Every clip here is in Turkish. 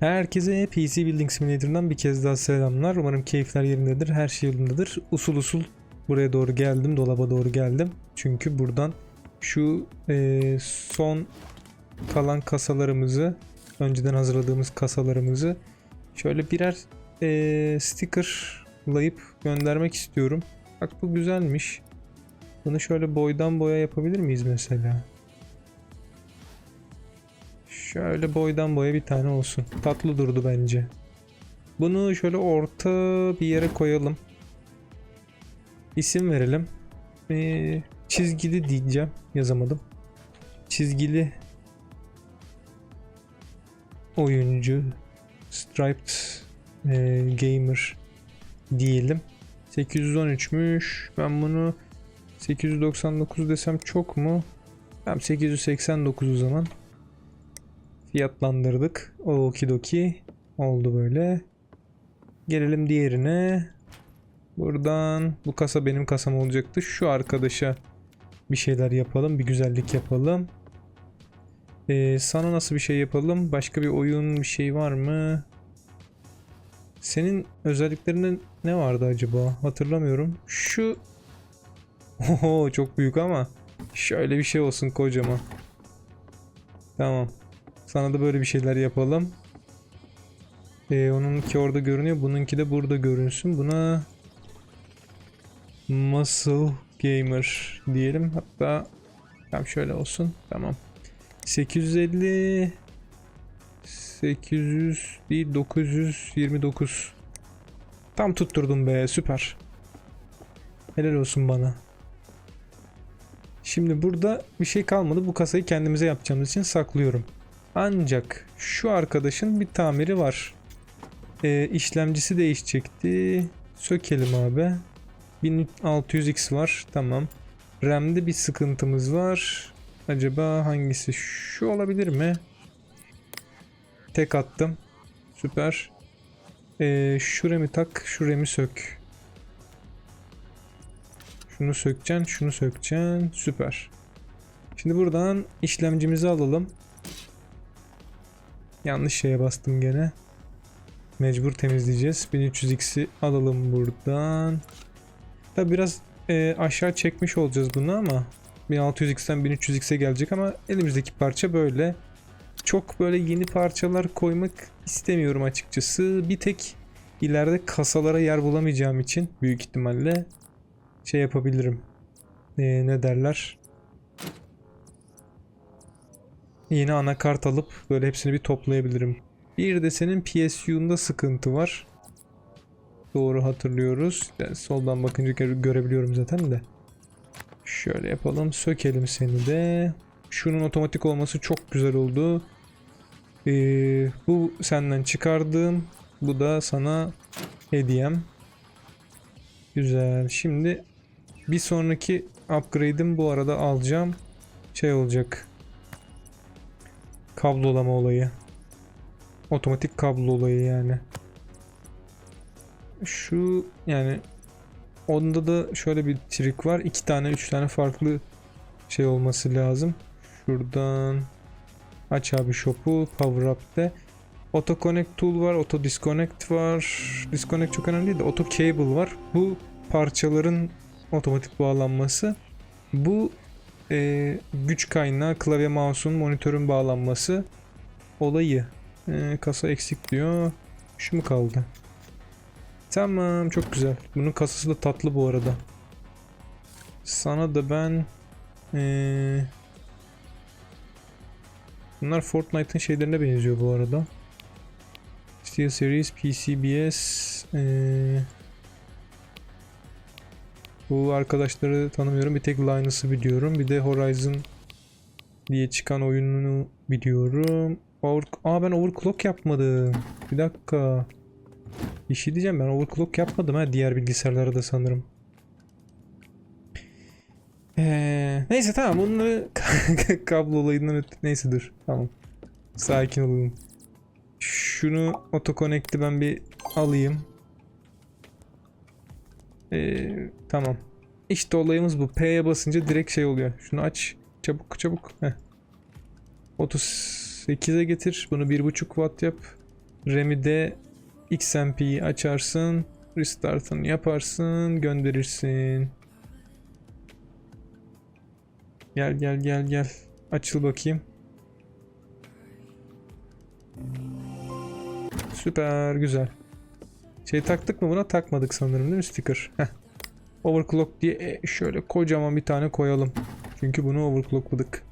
Herkese PC Building Simulator'dan bir kez daha selamlar. Umarım keyifler yerindedir, her şey yolundadır. Usul usul buraya doğru geldim, dolaba doğru geldim. Çünkü buradan şu eee, son kalan kasalarımızı, önceden hazırladığımız kasalarımızı şöyle birer eee stickerlayıp göndermek istiyorum. Bak bu güzelmiş. Bunu şöyle boydan boya yapabilir miyiz mesela? Şöyle boydan boya bir tane olsun. Tatlı durdu bence. Bunu şöyle orta bir yere koyalım. İsim verelim. Ee, çizgili diyeceğim. Yazamadım. Çizgili oyuncu Striped e, Gamer diyelim. 813'müş. Ben bunu 899 desem çok mu? Tamam 889 o zaman fiyatlandırdık. Okidoki oldu böyle. Gelelim diğerine. Buradan bu kasa benim kasam olacaktı. Şu arkadaşa bir şeyler yapalım. Bir güzellik yapalım. Ee, sana nasıl bir şey yapalım? Başka bir oyun bir şey var mı? Senin özelliklerinde ne vardı acaba? Hatırlamıyorum. Şu Oho çok büyük ama şöyle bir şey olsun kocaman. Tamam. Sana da böyle bir şeyler yapalım. Ee, onunki orada görünüyor. Bununki de burada görünsün. Buna Muscle Gamer diyelim. Hatta tam şöyle olsun. Tamam. 850 800 değil 929 Tam tutturdum be süper. Helal olsun bana. Şimdi burada bir şey kalmadı. Bu kasayı kendimize yapacağımız için saklıyorum. Ancak şu arkadaşın bir tamiri var. Ee, işlemcisi değişecekti. Sökelim abi. 1600X var. Tamam. RAM'de bir sıkıntımız var. Acaba hangisi? Şu olabilir mi? Tek attım. Süper. Ee, şu RAM'i tak. Şu RAM'i sök. Şunu sökeceksin. Şunu sökeceksin. Süper. Şimdi buradan işlemcimizi alalım. Yanlış şeye bastım gene. Mecbur temizleyeceğiz. 1300x'i alalım buradan. Tabi biraz e, aşağı çekmiş olacağız bunu ama 1600x'ten 1300x'e gelecek ama elimizdeki parça böyle. Çok böyle yeni parçalar koymak istemiyorum açıkçası. Bir tek ileride kasalara yer bulamayacağım için büyük ihtimalle şey yapabilirim. E, ne derler? Yeni anakart alıp böyle hepsini bir toplayabilirim. Bir de senin PSU'nda sıkıntı var. Doğru hatırlıyoruz. Yani soldan bakınca gö- görebiliyorum zaten de. Şöyle yapalım. Sökelim seni de. Şunun otomatik olması çok güzel oldu. Ee, bu senden çıkardığım. Bu da sana hediyem. Güzel. Şimdi bir sonraki upgrade'im bu arada alacağım. Şey olacak kablolama olayı. Otomatik kablo olayı yani. Şu yani onda da şöyle bir trik var. iki tane üç tane farklı şey olması lazım. Şuradan aç abi shop'u power up'te. Auto connect tool var, auto disconnect var. Disconnect çok önemli değil de auto cable var. Bu parçaların otomatik bağlanması. Bu e, güç kaynağı klavye mouse'un monitörün bağlanması olayı. E, kasa eksik diyor. Şu mu kaldı? Tamam çok güzel. Bunun kasası da tatlı bu arada. Sana da ben e, bunlar Fortnite'ın şeylerine benziyor bu arada. Steel Series, PCBS eee bu arkadaşları tanımıyorum. Bir tek Linus'ı biliyorum. Bir de Horizon diye çıkan oyununu biliyorum. Over... Aa ben overclock yapmadım. Bir dakika. Bir şey diyeceğim ben overclock yapmadım ha diğer bilgisayarlara da sanırım. Ee, neyse tamam bunları kablo olayından öte neyse dur tamam. Sakin olun. Şunu autoconnect'i ben bir alayım. Ee, tamam. İşte olayımız bu. P'ye basınca direkt şey oluyor. Şunu aç. Çabuk çabuk. Heh. 38'e getir. Bunu 1.5 watt yap. RAM'de XMP'yi açarsın. Restart'ını yaparsın. Gönderirsin. Gel gel gel gel. Açıl bakayım. Süper güzel. Şey taktık mı buna? Takmadık sanırım değil mi sticker? Heh. Overclock diye e, şöyle kocaman bir tane koyalım. Çünkü bunu overclockladık.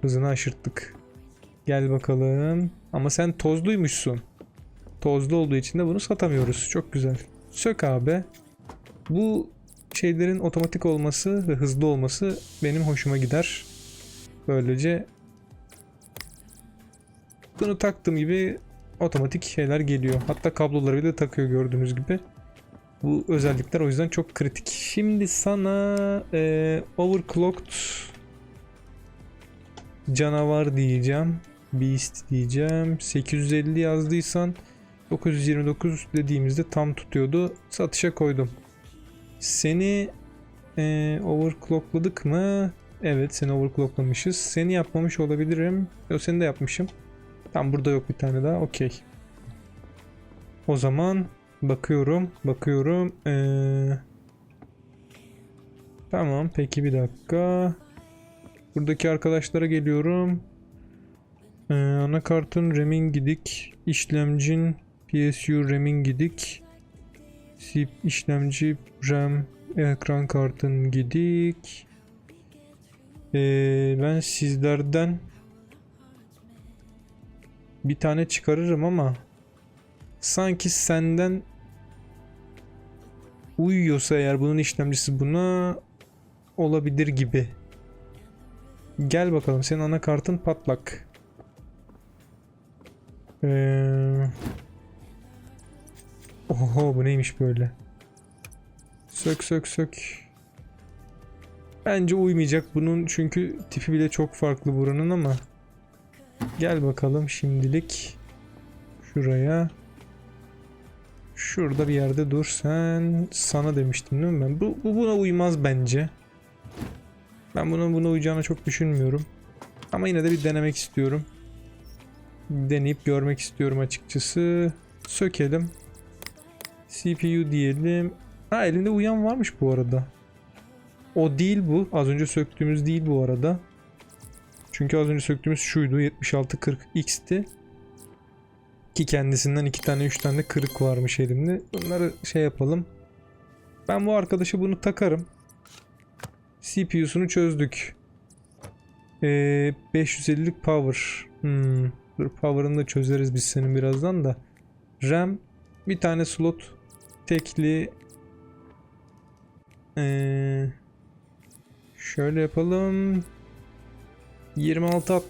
Hızını aşırttık. Gel bakalım. Ama sen tozluymuşsun. Tozlu olduğu için de bunu satamıyoruz. Çok güzel. Sök abi. Bu şeylerin otomatik olması ve hızlı olması benim hoşuma gider. Böylece bunu taktığım gibi otomatik şeyler geliyor. Hatta kabloları bile takıyor gördüğünüz gibi. Bu özellikler o yüzden çok kritik. Şimdi sana eee, overclocked canavar diyeceğim. Beast diyeceğim. 850 yazdıysan 929 dediğimizde tam tutuyordu. Satışa koydum. Seni eee overclockladık mı? Evet seni overclocklamışız. Seni yapmamış olabilirim. Yok seni de yapmışım. Tam burada yok bir tane daha. Okey. O zaman bakıyorum. Bakıyorum. Ee, tamam peki bir dakika. Buradaki arkadaşlara geliyorum. Ee, anakartın RAM'in gidik. İşlemcin PSU RAM'in gidik. SIP işlemci RAM ekran kartın gidik. Ee, ben sizlerden bir tane çıkarırım ama sanki senden uyuyorsa eğer bunun işlemcisi buna olabilir gibi. Gel bakalım senin anakartın patlak. Ee... Oho bu neymiş böyle? Sök sök sök. Bence uymayacak bunun çünkü tipi bile çok farklı buranın ama. Gel bakalım şimdilik şuraya. Şurada bir yerde dur sen. Sana demiştim değil mi ben? Bu, bu buna uymaz bence. Ben bunun buna uyacağını çok düşünmüyorum. Ama yine de bir denemek istiyorum. Deneyip görmek istiyorum açıkçası. Sökelim. CPU diyelim. Ha elinde uyan varmış bu arada. O değil bu. Az önce söktüğümüz değil bu arada. Çünkü az önce söktüğümüz şuydu 7640X'ti. Ki kendisinden iki tane üç tane de kırık varmış elimde. Bunları şey yapalım. Ben bu arkadaşı bunu takarım. CPU'sunu çözdük. Ee, 550'lik power. Hmm. Dur power'ını da çözeriz biz senin birazdan da. RAM bir tane slot tekli ee, şöyle yapalım 26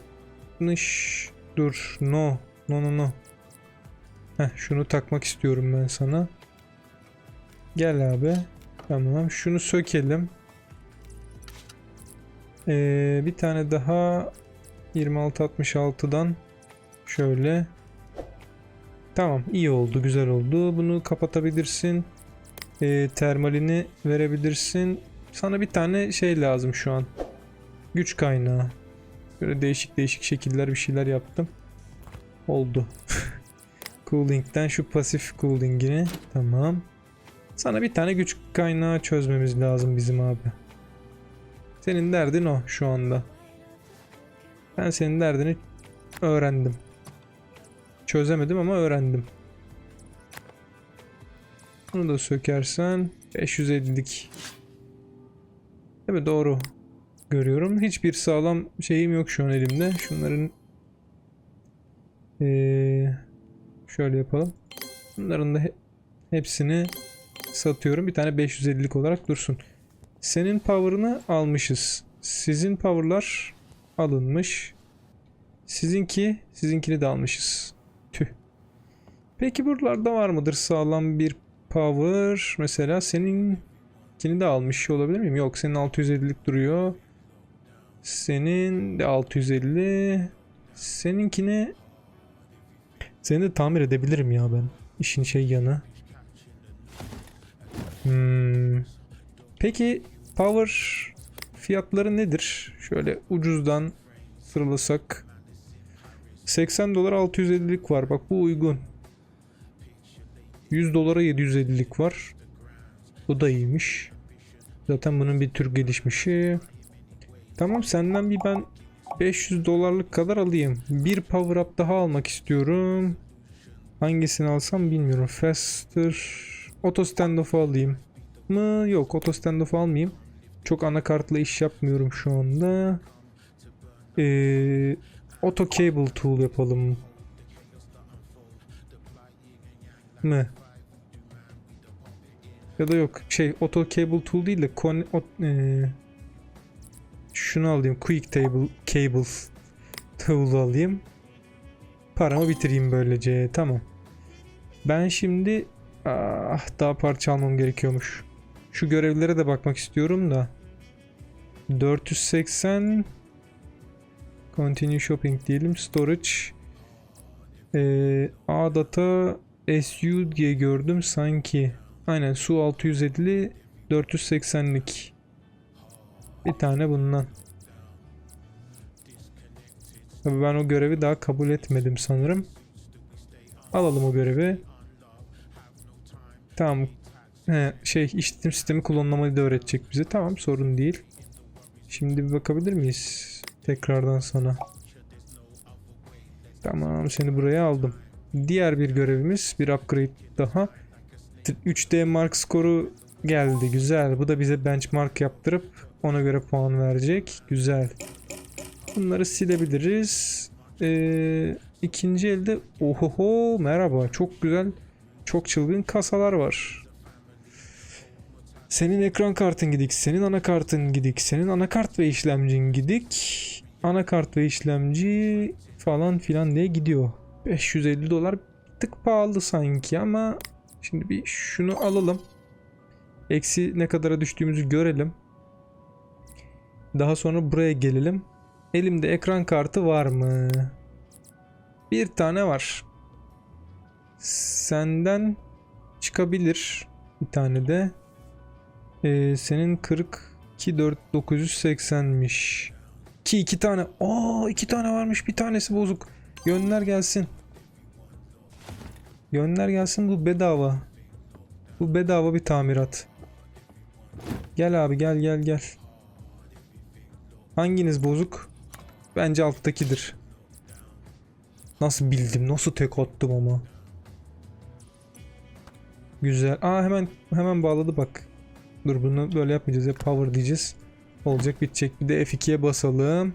60 dur no no no no Heh, şunu takmak istiyorum ben sana gel abi tamam şunu sökelim ee, bir tane daha 26 66'dan şöyle Tamam iyi oldu güzel oldu. Bunu kapatabilirsin. Ee, termalini verebilirsin. Sana bir tane şey lazım şu an. Güç kaynağı. Böyle değişik değişik şekiller bir şeyler yaptım. Oldu. Cooling'den şu pasif cooling'ini. Tamam. Sana bir tane güç kaynağı çözmemiz lazım bizim abi. Senin derdin o şu anda. Ben senin derdini öğrendim. Çözemedim ama öğrendim. Bunu da sökersen 550'lik. Değil mi? Doğru. Görüyorum. Hiçbir sağlam şeyim yok şu an elimde. Şunların ee, şöyle yapalım. Bunların da he- hepsini satıyorum. Bir tane 550'lik olarak dursun. Senin power'ını almışız. Sizin power'lar alınmış. Sizinki, sizinkini de almışız. Tüh. Peki buralarda var mıdır sağlam bir power? Mesela seninkini de almış olabilir miyim? Yok senin 650'lik duruyor. Senin de 650. Seninkini seni de tamir edebilirim ya ben. İşin şey yanı. Hmm. Peki power fiyatları nedir? Şöyle ucuzdan sıralasak 80 dolar 650'lik var. Bak bu uygun. 100 dolara 750'lik var. Bu da iyiymiş. Zaten bunun bir tür gelişmişi. Tamam senden bir ben 500 dolarlık kadar alayım. Bir power up daha almak istiyorum. Hangisini alsam bilmiyorum. Faster. Auto standoff'u alayım. Mı? Yok auto standoff'u almayayım. Çok anakartla iş yapmıyorum şu anda. Ee, auto cable tool yapalım. Mı? Ya da yok şey auto cable tool değil de con, o, ee, şunu alayım quick table cable tool alayım. Paramı bitireyim böylece tamam. Ben şimdi ah, daha parça almam gerekiyormuş. Şu görevlere de bakmak istiyorum da. 480 Continue shopping diyelim. Storage ee, A data SU diye gördüm sanki. Aynen su 650 480'lik. Bir tane bundan. Tabii ben o görevi daha kabul etmedim sanırım. Alalım o görevi. Tamam. He, şey işletim sistemi kullanmayı da öğretecek bize. Tamam sorun değil. Şimdi bir bakabilir miyiz? Tekrardan sana. Tamam seni buraya aldım. Diğer bir görevimiz bir upgrade daha. 3D mark skoru geldi. Güzel. Bu da bize benchmark yaptırıp ona göre puan verecek. Güzel. Bunları silebiliriz. Ee, ikinci elde ohoho merhaba. Çok güzel. Çok çılgın kasalar var. Senin ekran kartın gidik. Senin anakartın gidik. Senin anakart ve işlemcin gidik. Anakart ve işlemci falan filan diye gidiyor. 550 dolar tık pahalı sanki ama şimdi bir şunu alalım. Eksi ne kadara düştüğümüzü görelim. Daha sonra buraya gelelim. Elimde ekran kartı var mı? Bir tane var. Senden çıkabilir. Bir tane de. Ee, senin 42 980'miş. Ki iki tane. Aa iki tane varmış. Bir tanesi bozuk. Gönder gelsin. Gönder gelsin bu bedava. Bu bedava bir tamirat. Gel abi gel gel gel. Hanginiz bozuk? Bence alttakidir. Nasıl bildim? Nasıl tek attım ama? Güzel. Aa hemen hemen bağladı bak. Dur bunu böyle yapmayacağız ya power diyeceğiz. Olacak bitecek. Bir de F2'ye basalım.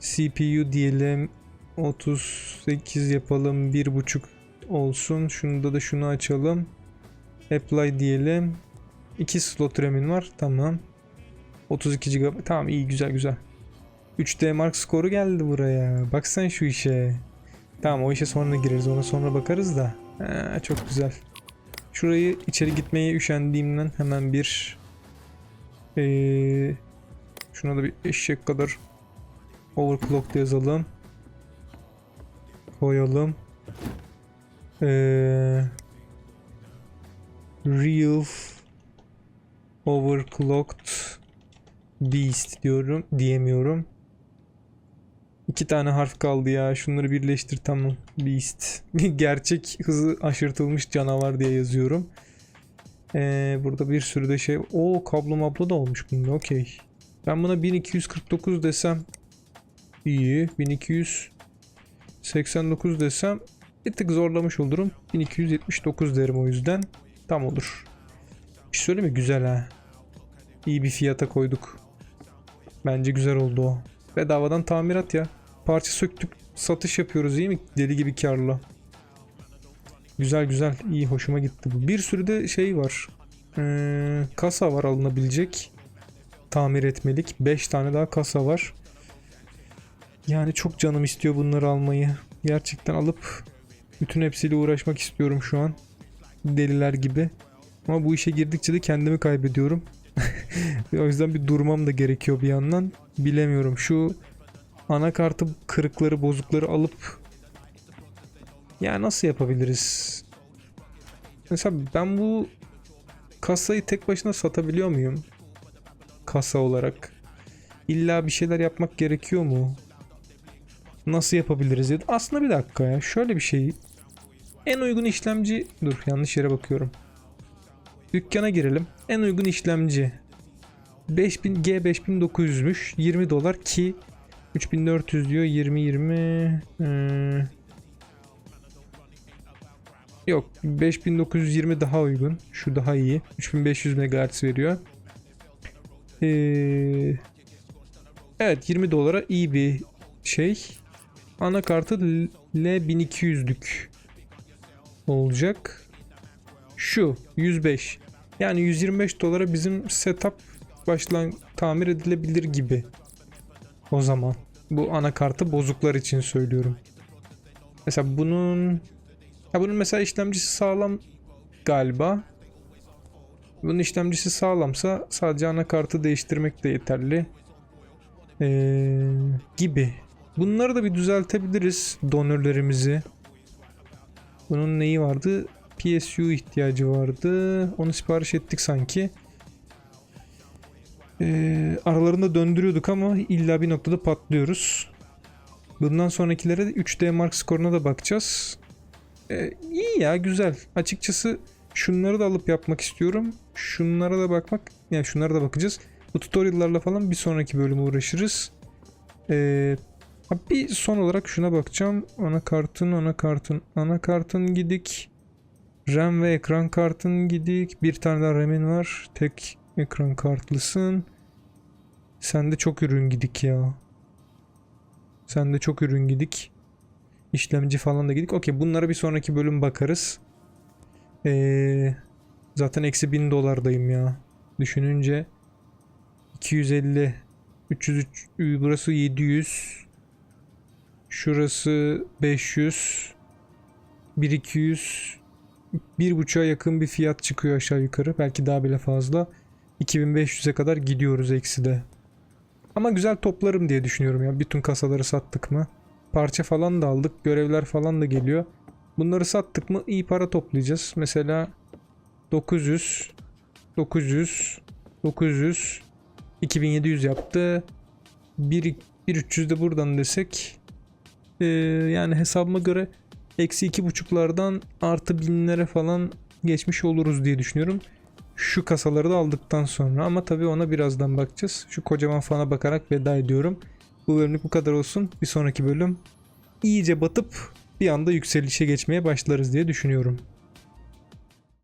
CPU diyelim. 38 yapalım. 1.5 olsun. Şunda da şunu açalım. Apply diyelim. 2 slot RAM'in var. Tamam. 32 GB. Tamam iyi güzel güzel. 3D Mark skoru geldi buraya. Bak sen şu işe. Tamam o işe sonra gireriz. Ona sonra bakarız da. Ha, çok güzel. Şurayı içeri gitmeye üşendiğimden hemen bir ee, şuna da bir eşek kadar overclock yazalım. Koyalım. Ee, real overclocked beast diyorum diyemiyorum. İki tane harf kaldı ya. Şunları birleştir tamam. Beast. Gerçek hızı aşırtılmış canavar diye yazıyorum. Ee, burada bir sürü de şey. O kablo mablo da olmuş bunda. Okey. Ben buna 1249 desem iyi. 1289 desem bir tık zorlamış olurum. 1279 derim o yüzden. Tam olur. Bir şey söyleyeyim mi? Güzel ha. İyi bir fiyata koyduk. Bence güzel oldu o. Bedavadan tamirat ya. Parça söktük. Satış yapıyoruz iyi mi? Deli gibi karlı. Güzel güzel. iyi hoşuma gitti bu. Bir sürü de şey var. Ee, kasa var alınabilecek. Tamir etmelik. 5 tane daha kasa var. Yani çok canım istiyor bunları almayı. Gerçekten alıp bütün hepsiyle uğraşmak istiyorum şu an. Deliler gibi. Ama bu işe girdikçe de kendimi kaybediyorum. o yüzden bir durmam da gerekiyor bir yandan. Bilemiyorum. Şu anakartı kırıkları bozukları alıp ya nasıl yapabiliriz? Mesela ben bu kasayı tek başına satabiliyor muyum? Kasa olarak. İlla bir şeyler yapmak gerekiyor mu? Nasıl yapabiliriz? Aslında bir dakika ya. Şöyle bir şey. En uygun işlemci... Dur yanlış yere bakıyorum. Dükkana girelim. En uygun işlemci 5000 G5900'müş. 20 dolar ki 3400 diyor 20 20 hmm. Yok 5920 daha uygun. Şu daha iyi. 3500 MHz veriyor. Ee, evet 20 dolara iyi bir şey. Anakartı L1200'lük olacak. Şu 105. Yani 125 dolara bizim setup başlan tamir edilebilir gibi. O zaman bu anakartı bozuklar için söylüyorum. Mesela bunun ya bunun mesela işlemcisi sağlam galiba. Bunun işlemcisi sağlamsa sadece anakartı değiştirmek de yeterli. Ee, gibi. Bunları da bir düzeltebiliriz donörlerimizi. Bunun neyi vardı? PSU ihtiyacı vardı. Onu sipariş ettik sanki. Ee, aralarında döndürüyorduk ama illa bir noktada patlıyoruz. Bundan sonrakilere de 3D Mark skoruna da bakacağız. Ee, iyi ya güzel. Açıkçası şunları da alıp yapmak istiyorum. Şunlara da bakmak yani şunlara da bakacağız. Bu tutorial'larla falan bir sonraki bölüm uğraşırız. Ee, bir son olarak şuna bakacağım. Anakartın, anakartın, anakartın gidik. RAM ve ekran kartın gidik. Bir tane daha RAM'in var. Tek ekran kartlısın. Sende çok ürün gidik ya. Sende çok ürün gidik. İşlemci falan da gidik. Okey bunlara bir sonraki bölüm bakarız. Ee, zaten eksi 1000 dolardayım ya. Düşününce 250 303 burası 700 şurası 500 1200 bir buçuğa yakın bir fiyat çıkıyor aşağı yukarı. Belki daha bile fazla. 2500'e kadar gidiyoruz ekside. Ama güzel toplarım diye düşünüyorum ya. Bütün kasaları sattık mı? Parça falan da aldık. Görevler falan da geliyor. Bunları sattık mı iyi para toplayacağız. Mesela 900 900 900 2700 yaptı. 1 1300 de buradan desek ee, yani hesabıma göre eksi iki buçuklardan artı binlere falan geçmiş oluruz diye düşünüyorum. Şu kasaları da aldıktan sonra ama tabii ona birazdan bakacağız. Şu kocaman fana bakarak veda ediyorum. Bu bölümlük bu kadar olsun. Bir sonraki bölüm iyice batıp bir anda yükselişe geçmeye başlarız diye düşünüyorum.